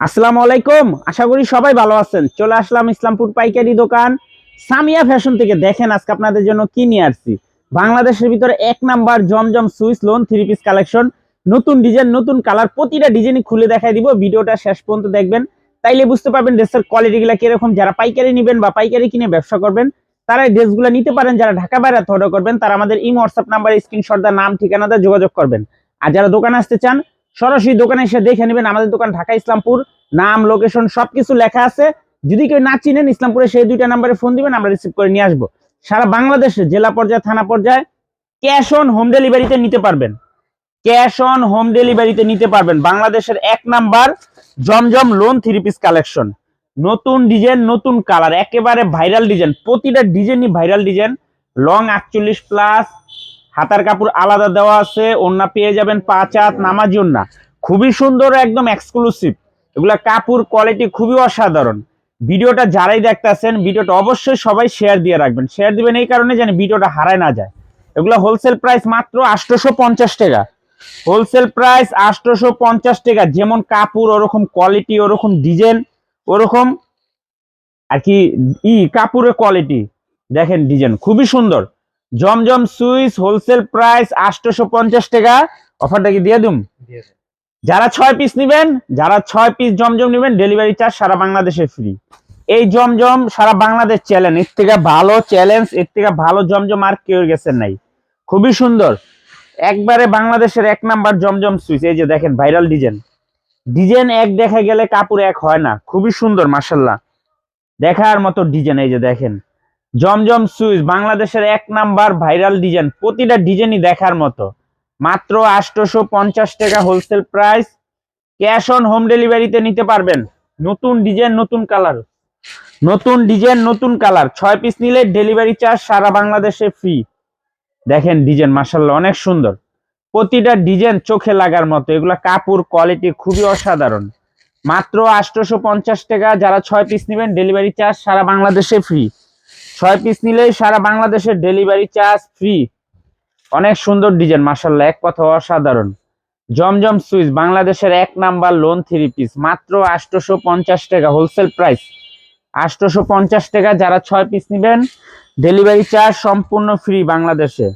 আসসালামু আলাইকুম। আশা করি সবাই ভালো আছেন। চলে আসলাম ইসলামপুর পাইকারি দোকান। সামিয়া ফ্যাশন থেকে দেখেন আজকে আপনাদের জন্য কি নিয়ে আসছি। বাংলাদেশের ভিতরে এক নাম্বার জমজম Swiss lawn three piece collection নতুন ডিজাইন নতুন কালার প্রতিটা ডিজাইনই খুলে দেখাই দিব। ভিডিওটা শেষ পর্যন্ত দেখবেন। তাইলে বুঝতে পারবেন ড্রেসের কোয়ালিটিগুলো কীরকম। যারা পাইকারি নেবেন বা পাইকারি কিনে ব্যবসা করবেন, তারা এই ড্রেসগুলো নিতে পারেন। যারা ঢাকা বাইরে অর্ডার করবেন, তারা আমাদের ইম হোয়াটসঅ্যাপ নাম্বারে স্ক্রিনশট দা নাম, ঠিকানাতে যোগাযোগ করবেন। আর যারা দোকানে আসতে চান সরাসরি দোকানে এসে দেখে নেবেন আমাদের দোকান ঢাকা ইসলামপুর, নাম লোকেশন সবকিছু লেখা আছে। যদি কেউ না চিনেন ইসলামপুরে সেই দুইটা নাম্বারে ফোন দিবেন, আমরা রিসিভ করে নিয়ে আসব। সারা বাংলাদেশে জেলা পর্যায়ে, থানা পর্যায়ে ক্যাশ অন হোম ডেলিভারিতে নিতে পারবেন। ক্যাশ অন হোম ডেলিভারিতে নিতে পারবেন। বাংলাদেশের এক নাম্বার জমজম লোন থ্রি পিস কালেকশন নতুন ডিজাইন নতুন কালার একেবারে ভাইরাল ডিজাইন প্রতিটা ডিজাইনই ভাইরাল ডিজাইন লং আটচল্লিশ প্লাস হাতার কাপড় আলাদা দেওয়া আছে ওন্না পেয়ে যাবেন পাঁচ হাত, নামাজি ওন্না খুবই সুন্দর, একদম এক্সক্লুসিভ এগুলা কাপড় কোয়ালিটি খুবই অসাধারণ। ভিডিওটা যারাই দেখতেছেন, ভিডিওটা অবশ্যই সবাই শেয়ার দিয়ে রাখবেন। শেয়ার দিবেন এই কারণে যেন ভিডিওটা হারায় না যায়। এগুলো হোলসেল প্রাইস মাত্র আটশোশো পঞ্চাশ টাকা। হোলসেল প্রাইস আটশোশো পঞ্চাশ টাকা। যেমন কাপড়, ওরকম কোয়ালিটি ওরকম ডিজাইন ওরকম আর কি ই, কাপড়ের কোয়ালিটি দেখেন ডিজাইন খুবই সুন্দর। জমজম সুইস হোলসেল প্রাইস আটশোশো পঞ্চাশ টাকা। অফারটা কি দিয়ে দুম? যারা ছয় পিস নেবেন যারা ছয় পিস জমজম নেবেন ডেলিভারি চার্জ সারা বাংলাদেশে ফ্রি এই জমজম সারা বাংলাদেশ চ্যালেঞ্জ এর থেকে ভালো চ্যালেঞ্জ এর থেকে ভালো জমজম আর কেউ গেছেন নাই। খুবই সুন্দর। একবারে বাংলাদেশের এক নাম্বার জমজম সুইচ। এই যে দেখেন ভাইরাল ডিজাইন। ডিজাইন এক দেখা গেলে কাপড় এক হয় না। খুবই সুন্দর মাসাল্লাহ দেখার মতো ডিজাইন এই যে দেখেন। জমজম সুইচ, বাংলাদেশের এক নাম্বার ভাইরাল ডিজাইন, প্রতিটা ডিজাইনই দেখার মতো। মাত্র আটশোশো পঞ্চাশ টাকা wholesale price cash on home ডেলিভারিতে নিতে পারবেন। নতুন ডিজাইন, নতুন কালার নতুন ডিজাইন, নতুন কালার ছয় পিস নিলে ডেলিভারি চার্জ সারা বাংলাদেশে ফ্রি দেখেন ডিজাইন মার্শাল্লাহ অনেক সুন্দর। প্রতিটা ডিজাইন চোখে লাগার মতো। এগুলা কাপড় কোয়ালিটি খুবই অসাধারণ। মাত্র আটশোশো পঞ্চাশ টাকা, যারা ছয় পিস নেবেন ডেলিভারি চার্জ সারা বাংলাদেশে ফ্রি ছয় পিস নিলেই সারা বাংলাদেশের ডেলিভারি চার্জ ফ্রি অনেক সুন্দর ডিজাইন মার্শাল্লাহ এক কথা অসাধারণ। জমজম সুইচ, বাংলাদেশের এক নাম্বার লোন থ্রি পিস মাত্র আটশোশো পঞ্চাশ টাকা হোলসেল প্রাইস আটশোশো পঞ্চাশ টাকা যারা ছয় পিস নেবেন ডেলিভারি চার্জ সম্পূর্ণ ফ্রি বাংলাদেশে।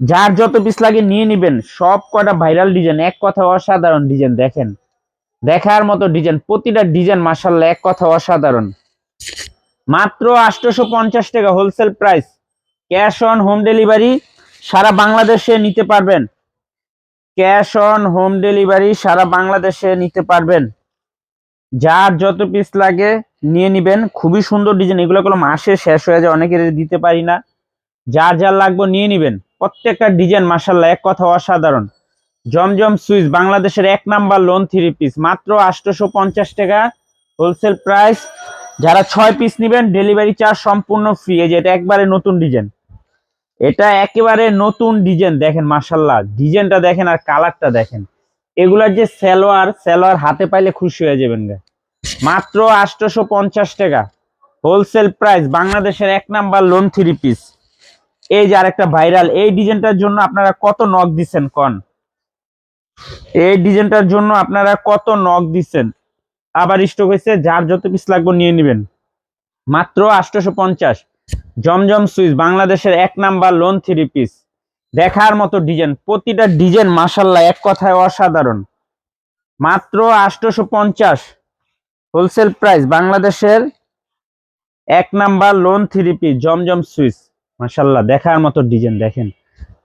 যার যত পিস লাগে নিয়ে নিবেন, সব কটা ভাইরাল ডিজাইন এক কথা অসাধারণ ডিজাইন দেখেন। দেখার মতো ডিজাইন প্রতিটা ডিজাইন মার্শাল্লাহ এক কথা অসাধারণ। মাত্র আটশোশো পঞ্চাশ টাকা wholesale price cash on home delivery সারা বাংলাদেশে নিতে পারবেন। ক্যাশ অন হোম ডেলিভারি সারা বাংলাদেশে নিতে পারবেন। যার যত পিস লাগে নিয়ে নিবেন। খুবই সুন্দর ডিজাইন এগুলো কোনো মাসে শেষ হয়ে যায়, অনেকের দিতে পারি না। যার যার লাগবে নিয়ে নিবেন। প্রত্যেকটা ডিজাইন মাসাল্লাহ এক কথা অসাধারণ। জমজম সুইচ, বাংলাদেশের এক নাম্বার লোন থ্রি পিস মাত্র আটশোশো পঞ্চাশ টাকা হোলসেল প্রাইস যারা ছয় পিস নেবেন ডেলিভারি চার্জ সম্পূর্ণ ফ্রি এই যে এটা একবারে নতুন ডিজাইন এটা একেবারে নতুন ডিজাইন দেখেন মার্শাল্লাহ ডিজাইনটা দেখেন আর কালারটা দেখেন। এগুলার যে সেলোয়ার সেলোয়ার হাতে পাইলে খুশি হয়ে যাবেন গা। মাত্র আটশোশো পঞ্চাশ টাকা। হোলসেল প্রাইস বাংলাদেশের এক নাম্বার লোন থ্রি পিস এই যে আরেকটা ভাইরাল এই ডিজাইনটার জন্য আপনারা কত নখ দিচ্ছেন কন? এই ডিজাইনটার জন্য আপনারা কত নখ দিচ্ছেন আবার স্টক হয়েছে যার যত পিস লাগবে নিয়ে নেবেন। মাত্র আটশোশো পঞ্চাশ জমজম সুইচ, বাংলাদেশের এক নাম্বার লোন থ্রি পিস দেখার মতো ডিজাইন প্রতিটা ডিজাইন মাসাল্লাহ এক কথায় অসাধারণ। মাত্র আটশোশো পঞ্চাশ হোলসেল প্রাইস বাংলাদেশের এক নাম্বার লোন থ্রি পিস জমজম সুইচ। মাসাল্লাহ দেখার মতো ডিজাইন দেখেন।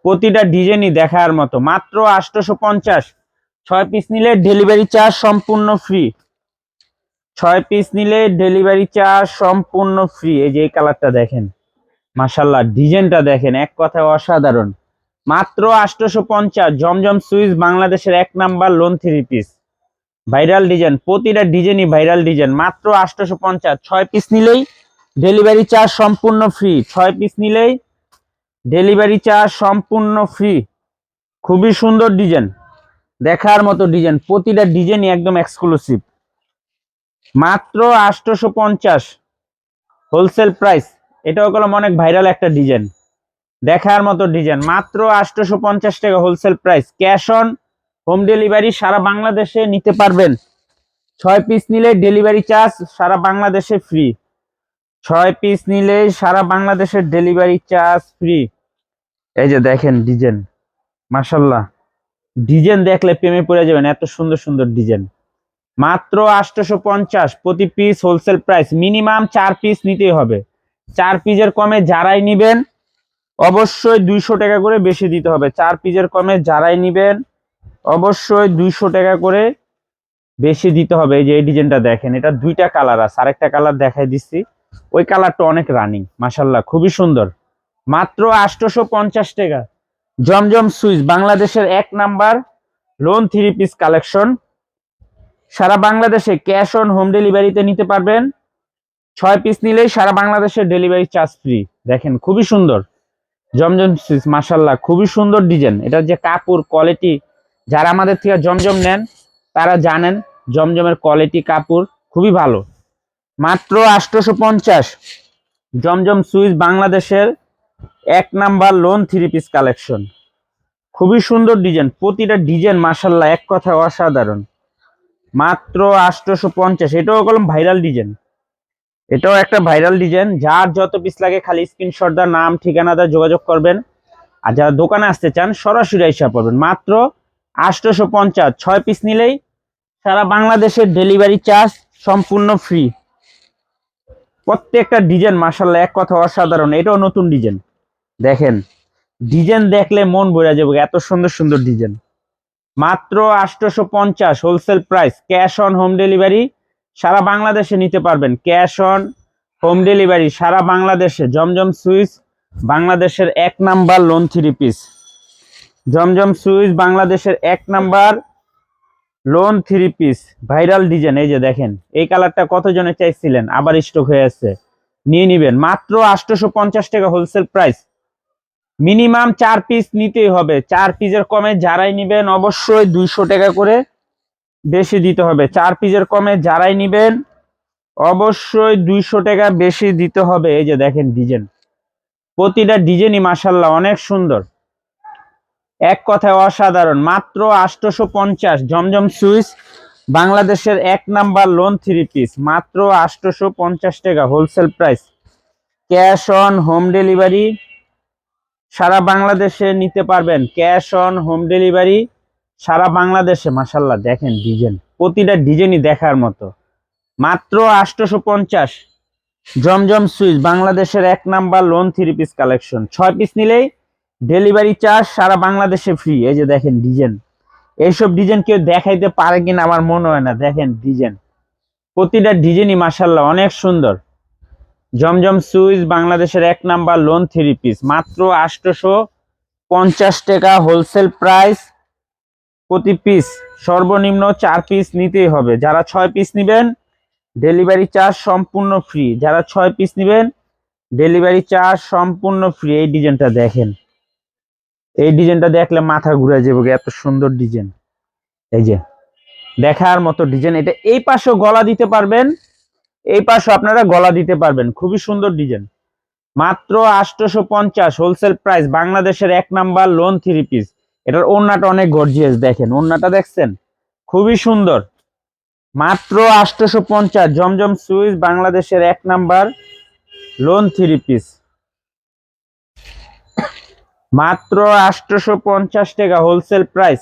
প্রতিটা ডিজাইনই দেখার মতো। মাত্র আটশোশো পঞ্চাশ ছয় পিস নিলে ডেলিভারি চার্জ সম্পূর্ণ ফ্রি ছয় পিস নিলে ডেলিভারি চার্জ সম্পূর্ণ ফ্রি এই যে কালারটা দেখেন মাসাল্লাহ ডিজাইনটা দেখেন, এক কথায় অসাধারণ। মাত্র আটশোশো পঞ্চাশ জমজম সুইচ, বাংলাদেশের এক number lawn three piece viral design, প্রতিটা ডিজাইনই ভাইরাল ডিজাইন। মাত্র আটশোশো পঞ্চাশ ছয় পিস নিলেই ডেলিভারি চার্জ সম্পূর্ণ ফ্রি ছয় পিস নিলেই ডেলিভারি চার্জ সম্পূর্ণ ফ্রি খুবই সুন্দর ডিজাইন, দেখার মতো ডিজাইন। প্রতিটা ডিজাইনই একদম এক্সক্লুসিভ মাত্র আটশোশো পঞ্চাশ হোলসেল প্রাইস। এটাও কলম অনেক ভাইরাল একটা ডিজাইন। দেখার মতো ডিজাইন। মাত্র আটশোশো পঞ্চাশ টাকা wholesale price. Cash on, home delivery সারা বাংলাদেশে নিতে পারবেন। ছয় পিস নিলে ডেলিভারি চার্জ সারা বাংলাদেশে ফ্রি। ছয় পিস নিলে সারা বাংলাদেশের ডেলিভারি চার্জ ফ্রি। এই যে দেখেন ডিজাইন। মাসাল্লাহ ডিজাইন দেখলে প্রেমে পড়ে যাবেন। এত সুন্দর সুন্দর ডিজাইন। মাত্র আটশোশো পঞ্চাশ প্রতি পিস হোলসেল প্রাইস মিনিমাম চার পিস নিতেই হবে। চার পিসের কমে যারাই নিবেন, অবশ্যই দুইশো টাকা করে বেশি দিতে হবে। চার পিসের কমে যারাই নিবেন, অবশ্যই দুইশো টাকা করে বেশি দিতে হবে। এই যে এই ডিজাইনটা দেখেন, এটা দুইটা কালার আছে। আরেকটা কালার দেখাই দিচ্ছি। ওই কালারটা অনেক রানিং মাসাল্লাহ খুবই সুন্দর। মাত্র আটশোশো পঞ্চাশ টাকা। জমজম সুইচ, বাংলাদেশের এক number lawn three piece collection সারা বাংলাদেশে ক্যাশ অন হোম ডেলিভারিতে নিতে পারবেন। ছয় পিস নিলেই সারা বাংলাদেশের ডেলিভারি চার্জ ফ্রি। দেখেন, খুবই সুন্দর। জমজম সুইচ মাসাল্লাহ খুবই সুন্দর ডিজাইন। এটার যে কাপড় কোয়ালিটি যারা আমাদের থেকে জমজম নেন, তারা জানেন জমজমের কোয়ালিটি কাপড় খুবই ভালো। মাত্র আটশোশো পঞ্চাশ। জমজম সুইচ বাংলাদেশের এক number lawn three piece collection খুবই সুন্দর ডিজাইন, প্রতিটা ডিজাইন মাসাল্লাহ এক কথা অসাধারণ। মাত্র আটশোশো পঞ্চাশ। এটাও কলম ভাইরাল ডিজাইন এটাও একটা ভাইরাল ডিজাইন যার যত পিস লাগে খালি স্ক্রিনশট দা নাম, ঠিকানা দা যোগাযোগ করবেন। আর যারা দোকানে আসতে চান, সরাসরি হিসাব করবেন মাত্র আটশোশো পঞ্চাশ। ছয় পিস নিলেই সারা বাংলাদেশের ডেলিভারি চার্জ সম্পূর্ণ ফ্রি প্রত্যেকটা ডিজাইন মাসাল্লাহ এক কথা অসাধারণ। এটাও নতুন ডিজাইন দেখেন ডিজাইন দেখলে মন ভরে যাবে। এত সুন্দর সুন্দর ডিজাইন মাত্র আটশোশো পঞ্চাশ wholesale price cash on home delivery সারা বাংলাদেশে নিতে পারবেন। ক্যাশ অন হোম ডেলিভারি সারা বাংলাদেশে। জমজম সুইচ বাংলাদেশের এক নাম্বার লোন থ্রি পিস জমজম সুইচ বাংলাদেশের এক number lawn three piece viral design এই যে দেখেন, এই কালারটা কতজনে চাইছিলেন? আবার স্টক হয়ে আছে। নিয়ে নিবেন। মাত্র আটশোশো পঞ্চাশ টাকা হোলসেল প্রাইস মিনিমাম চার পিস নিতেই হবে। চার পিসের কমে যারাই নিবেন অবশ্যই দুইশো টাকা করে বেশি দিতে হবে। চার পিসের কমে যারাই নিবেন অবশ্যই দুইশো টাকা বেশি দিতে হবে। এই যে দেখেন ডিজাইন। প্রতিটা ডিজাইনই মাসাল্লাহ অনেক সুন্দর। এক কথায় অসাধারণ। মাত্র আটশোশো পঞ্চাশ। জমজম সুইচ বাংলাদেশের এক নাম্বার লোন থ্রি পিস মাত্র আটশোশো পঞ্চাশ টাকা। Wholesale price cash on home delivery সারা বাংলাদেশে নিতে পারবেন ক্যাশ অন হোম ডেলিভারি সারা বাংলাদেশে মাসাল্লাহ দেখেন ডিজাইন। প্রতিটা ডিজাইনই দেখার মতো। মাত্র আটশোশো পঞ্চাশ জমজম সুইচ, বাংলাদেশের এক number lawn three piece collection ছয় পিস নিলেই ডেলিভারি চার্জ সারা বাংলাদেশে ফ্রি এই যে দেখেন ডিজাইন। এইসব ডিজাইন কেউ দেখাইতে পারে কিনা আমার মনে হয় না। দেখেন ডিজাইন। প্রতিটা ডিজাইনই মাসাল্লাহ অনেক সুন্দর। জমজম সুইচ বাংলাদেশের এক নাম্বার লোন থ্রি পিস মাত্র আটশোশো পঞ্চাশ টাকা হোলসেল প্রাইস প্রতি পিস সর্বনিম্ন চার পিস নিতেই হবে। যারা ছয় পিস নেবেন ডেলিভারি চার্জ সম্পূর্ণ ফ্রি যারা ছয় পিস নেবেন ডেলিভারি চার্জ সম্পূর্ণ ফ্রি এই ডিজাইনটা দেখেন। এই ডিজাইনটা দেখলে মাথা ঘুরে যাবে এত সুন্দর ডিজাইন এই যে, দেখার মতো ডিজাইন এটা এই পাশেও গলা দিতে পারবেন। এই পাশে আপনারা গলা দিতে পারবেন। খুবই সুন্দর ডিজাইন। মাত্র আটশোশো পঞ্চাশ হোলসেল প্রাইস, বাংলাদেশের এক নাম্বার লোন থ্রি পিস। এটার ওড়নাটা অনেক গর্জিয়াস, দেখেন, ওড়নাটা দেখছেন? খুবই সুন্দর। মাত্র আটশোশো পঞ্চাশ জমজম সুইচ, বাংলাদেশের এক নাম্বার লোন থ্রি পিস। মাত্র আটশোশো পঞ্চাশ টাকা wholesale price.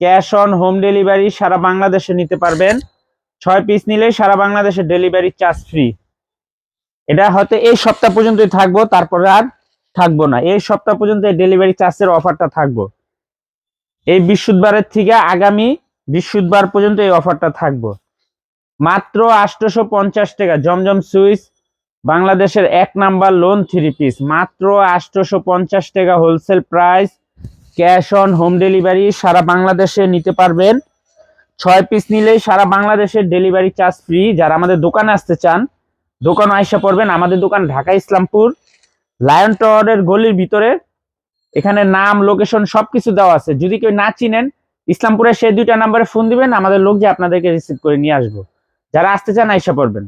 Cash on home delivery সারা বাংলাদেশে নিতে পারবেন। ছয় পিস নিলে সারা বাংলাদেশে ডেলিভারি চার্জ ফ্রি এটা হয়তো এই সপ্তাহ পর্যন্তই থাকব, তারপরে আর থাকব না। এই সপ্তাহ পর্যন্ত এই ডেলিভারি চার্জের অফারটা থাকব। এই বৃহস্পতিবারের থেকে আগামী বৃহস্পতিবার পর্যন্ত এই অফারটা থাকব। মাত্র আটশোশো পঞ্চাশ টাকা, জমজম সুইচ বাংলাদেশের এক নাম্বার লোন থ্রি পিস মাত্র আটশোশো পঞ্চাশ টাকা wholesale price cash on home delivery সারা বাংলাদেশে নিতে পারবেন। ছয় পিস নিলেই সারা বাংলাদেশের ডেলিভারি চার্জ ফ্রি যারা আমাদের দোকানে আসতে চান, দোকানে আইসা পড়বেন আমাদের দোকান ঢাকা ইসলামপুর। লায়ন টাওয়ারের গলির ভিতরে এখানে নাম লোকেশন সবকিছু দেওয়া আছে। যদি কেউ না চিনেন ইসলামপুরের সেই দুইটা নাম্বারে ফোন দিবেন, আমাদের লোক যে আপনাদেরকে রিসিভ করে নিয়ে আসব। যারা আসতে চান আইসা পড়বেন।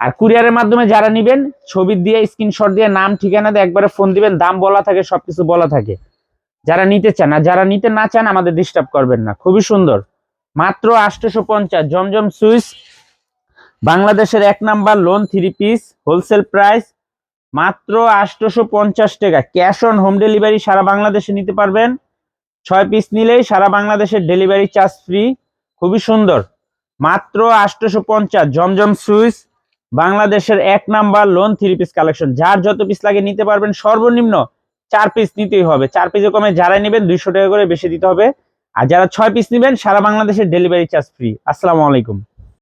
আর কুরিয়ারের মাধ্যমে যারা নিবেন, ছবি দিয়ে স্ক্রিনশট দিয়ে, নাম, ঠিকানা দিয়ে একবারে ফোন দিবেন। দাম বলা থাকে, সবকিছু বলা থাকে। যারা নিতে চান, আর যারা নিতে না চান, আমাদের ডিস্টার্ব করবেন না। খুবই সুন্দর। মাত্র আটশোশো পঞ্চাশ জমজম সুইচ, বাংলাদেশের এক number lawn three piece wholesale price মাত্র আটশোশো পঞ্চাশ টাকা। ক্যাশ অন হোম ডেলিভারি সারা বাংলাদেশে নিতে পারবেন। ছয় পিস নিলেই সারা বাংলাদেশের ডেলিভারি চার্জ ফ্রি খুবই সুন্দর। মাত্র আটশোশো পঞ্চাশ জমজম সুইচ, বাংলাদেশের এক number lawn three piece collection যার যত পিস লাগে নিতে পারবেন। সর্বনিম্ন চার পিস নিতেই হবে। চার পিসে কমে যারাই নেবেন দুইশো টাকা করে বেশি দিতে হবে। আর যারা ছয় পিস নেবেন সারা বাংলাদেশের ডেলিভারি চার্জ ফ্রি আসসালামু আলাইকুম।